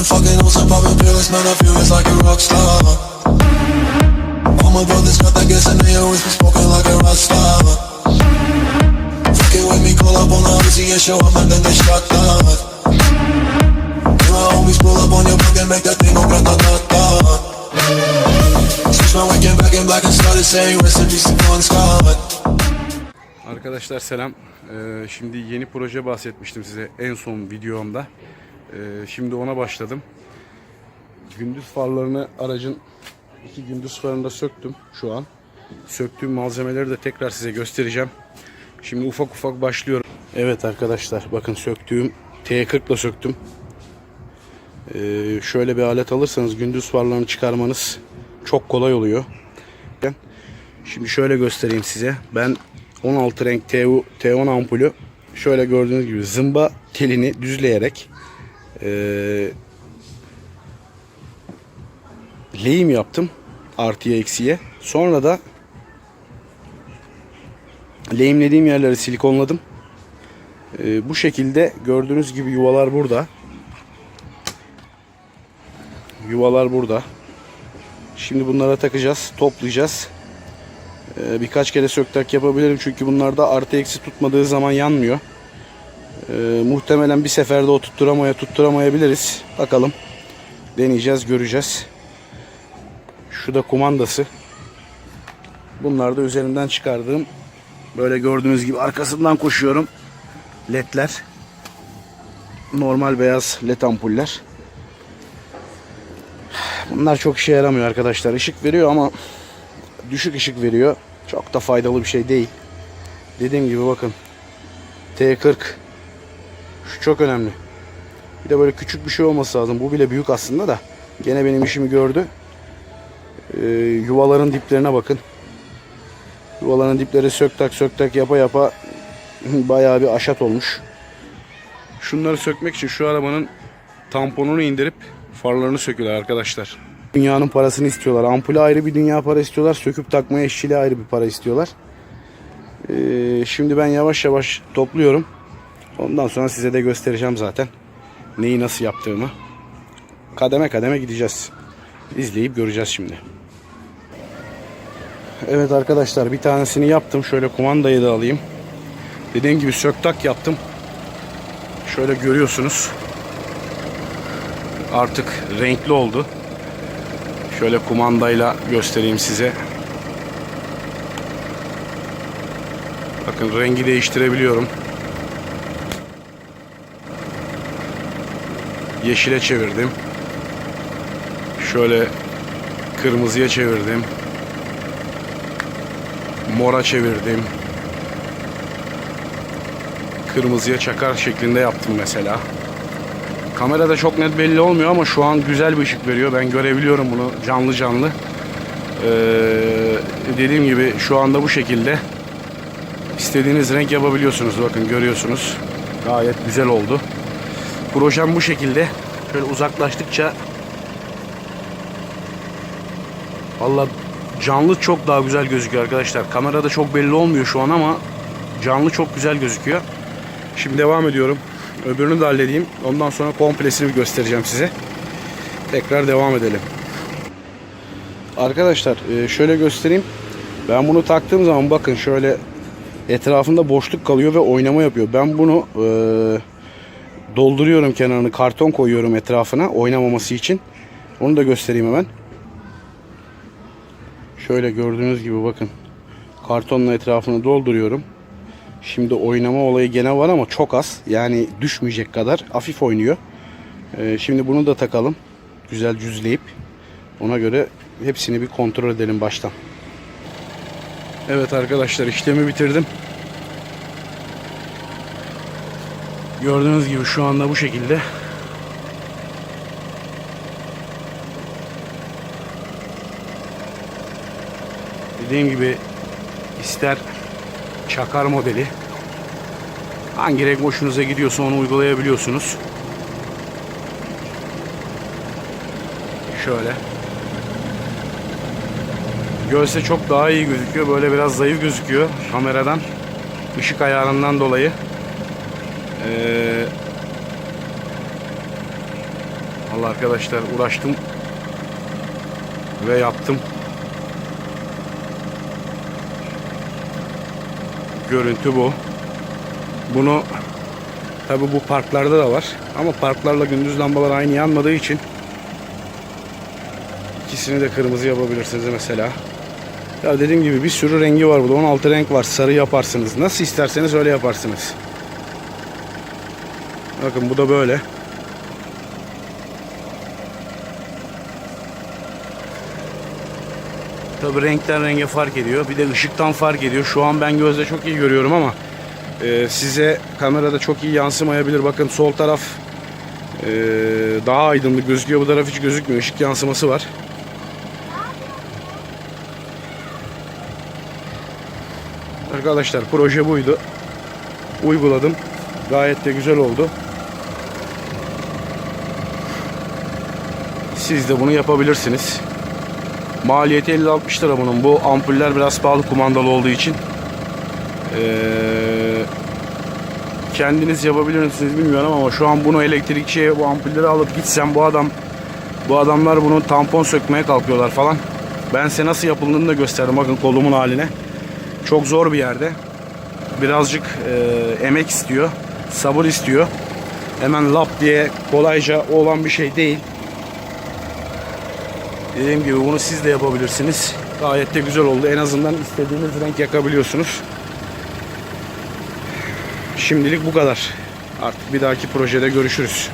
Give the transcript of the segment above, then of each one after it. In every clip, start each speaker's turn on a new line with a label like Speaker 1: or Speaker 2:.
Speaker 1: been fucking on some pills, man, I feel it's like a rock star. All my brothers got that gas and they always be smoking like a rock star. Fucking with me, call up on the Uzi and show up and then they shot down. And my homies pull up on your block and make that thing go grata-ta-ta. Switch my weekend back in black and started saying recipes to Bon Scott.
Speaker 2: Arkadaşlar selam. Ee, şimdi yeni proje bahsetmiştim size en son videomda. Ee, şimdi ona başladım. Gündüz farlarını aracın iki gündüz farında söktüm şu an. Söktüğüm malzemeleri de tekrar size göstereceğim. Şimdi ufak ufak başlıyorum. Evet arkadaşlar bakın söktüğüm T40 ile söktüm. Ee, şöyle bir alet alırsanız gündüz farlarını çıkarmanız çok kolay oluyor. Şimdi şöyle göstereyim size. Ben 16 renk TU, T10 ampulü şöyle gördüğünüz gibi zımba telini düzleyerek eee lehim yaptım artıya eksiye. Sonra da lehimlediğim yerleri silikonladım. Eee, bu şekilde gördüğünüz gibi yuvalar burada. Yuvalar burada. Şimdi bunlara takacağız, toplayacağız. Ee, birkaç kere söktak yapabilirim çünkü bunlarda artı eksi tutmadığı zaman yanmıyor. Ee, muhtemelen bir seferde o tutturamaya tutturamayabiliriz. Bakalım. Deneyeceğiz, göreceğiz. Şu da kumandası. Bunlar da üzerinden çıkardığım böyle gördüğünüz gibi arkasından koşuyorum. ledler. Normal beyaz led ampuller. Bunlar çok işe yaramıyor arkadaşlar. Işık veriyor ama düşük ışık veriyor. Çok da faydalı bir şey değil. Dediğim gibi bakın. T40. Şu çok önemli. Bir de böyle küçük bir şey olması lazım. Bu bile büyük aslında da. Gene benim işimi gördü. Ee, yuvaların diplerine bakın. Yuvaların dipleri söktak söktak yapa yapa bayağı bir aşat olmuş. Şunları sökmek için şu arabanın tamponunu indirip farlarını söküyorlar arkadaşlar. Dünyanın parasını istiyorlar. Ampule ayrı bir dünya para istiyorlar. Söküp takmaya işçiliğe ayrı bir para istiyorlar. Ee, şimdi ben yavaş yavaş topluyorum. Ondan sonra size de göstereceğim zaten. Neyi nasıl yaptığımı. Kademe kademe gideceğiz. İzleyip göreceğiz şimdi. Evet arkadaşlar bir tanesini yaptım. Şöyle kumandayı da alayım. Dediğim gibi söktak yaptım. Şöyle görüyorsunuz. Artık renkli oldu. Şöyle kumandayla göstereyim size. Bakın rengi değiştirebiliyorum. Yeşile çevirdim. Şöyle kırmızıya çevirdim. Mora çevirdim. Kırmızıya çakar şeklinde yaptım mesela. Kamerada çok net belli olmuyor ama şu an güzel bir ışık veriyor. Ben görebiliyorum bunu canlı canlı. Ee, dediğim gibi şu anda bu şekilde istediğiniz renk yapabiliyorsunuz. Bakın görüyorsunuz. Gayet güzel oldu. Projem bu şekilde. Şöyle uzaklaştıkça Valla canlı çok daha güzel gözüküyor arkadaşlar. Kamerada çok belli olmuyor şu an ama canlı çok güzel gözüküyor. Şimdi devam ediyorum. Öbürünü de halledeyim. Ondan sonra komplesini göstereceğim size. Tekrar devam edelim. Arkadaşlar e, şöyle göstereyim. Ben bunu taktığım zaman bakın şöyle etrafında boşluk kalıyor ve oynama yapıyor. Ben bunu e, dolduruyorum kenarını karton koyuyorum etrafına oynamaması için. Onu da göstereyim hemen. Şöyle gördüğünüz gibi bakın. Kartonla etrafını dolduruyorum. Şimdi oynama olayı gene var ama çok az. Yani düşmeyecek kadar hafif oynuyor. Ee, şimdi bunu da takalım. Güzel düzleyip ona göre hepsini bir kontrol edelim baştan. Evet arkadaşlar işlemi bitirdim. Gördüğünüz gibi şu anda bu şekilde. Dediğim gibi ister çakar modeli. Hangi renk hoşunuza gidiyorsa onu uygulayabiliyorsunuz. Şöyle. Görse çok daha iyi gözüküyor. Böyle biraz zayıf gözüküyor kameradan. Işık ayarından dolayı. Ee, Vallahi arkadaşlar uğraştım ve yaptım. Görüntü bu. Bunu tabi bu parklarda da var. Ama parklarla gündüz lambalar aynı yanmadığı için ikisini de kırmızı yapabilirsiniz mesela. Ya dediğim gibi bir sürü rengi var burada. 16 renk var. Sarı yaparsınız. Nasıl isterseniz öyle yaparsınız. Bakın bu da böyle. Tabi renkten renge fark ediyor. Bir de ışıktan fark ediyor. Şu an ben gözle çok iyi görüyorum ama e, size kamerada çok iyi yansımayabilir. Bakın sol taraf e, daha aydınlık gözüküyor. Bu taraf hiç gözükmüyor. Işık yansıması var. Arkadaşlar proje buydu. Uyguladım. Gayet de güzel oldu. Siz de bunu yapabilirsiniz. Maliyeti 50-60 lira bunun. Bu ampuller biraz pahalı kumandalı olduğu için. Ee, kendiniz yapabilir misiniz bilmiyorum ama şu an bunu elektrikçiye bu ampulleri alıp gitsem bu adam bu adamlar bunu tampon sökmeye kalkıyorlar falan. Ben size nasıl yapıldığını da gösterdim. Bakın kolumun haline. Çok zor bir yerde. Birazcık e, emek istiyor. Sabır istiyor. Hemen lap diye kolayca olan bir şey değil. Dediğim gibi bunu siz de yapabilirsiniz. Gayet de güzel oldu. En azından istediğiniz renk yakabiliyorsunuz. Şimdilik bu kadar. Artık bir dahaki projede görüşürüz.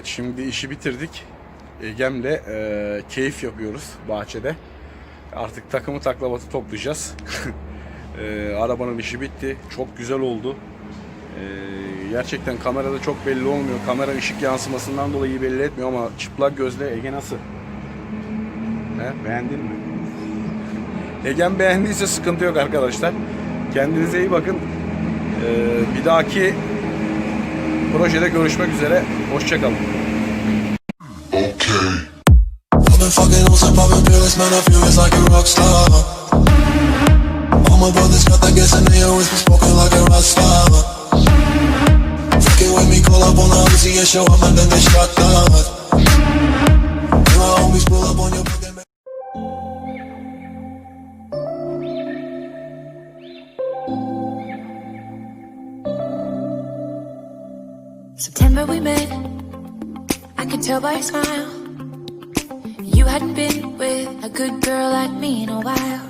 Speaker 2: Evet şimdi işi bitirdik. Egem'le e, keyif yapıyoruz bahçede. Artık takımı taklavatı toplayacağız. e, arabanın işi bitti. Çok güzel oldu. E, gerçekten kamerada çok belli olmuyor. Kamera ışık yansımasından dolayı belli etmiyor ama çıplak gözle Ege nasıl? He, beğendin mi? Egem beğendiyse sıkıntı yok arkadaşlar. Kendinize iyi bakın. E, bir dahaki projede görüşmek üzere. Hoşçakalın.
Speaker 1: Okay. I've been fucking on some poppin' pills, man. I feel it's like a rock star. All my brothers got that gas and they always been smoking like a rock star. Fucking with me, call up on the Uzi and show up and then they shot down. And my homies pull up on your
Speaker 3: September we met. I could tell by your smile. You hadn't been with a good girl like me in a while.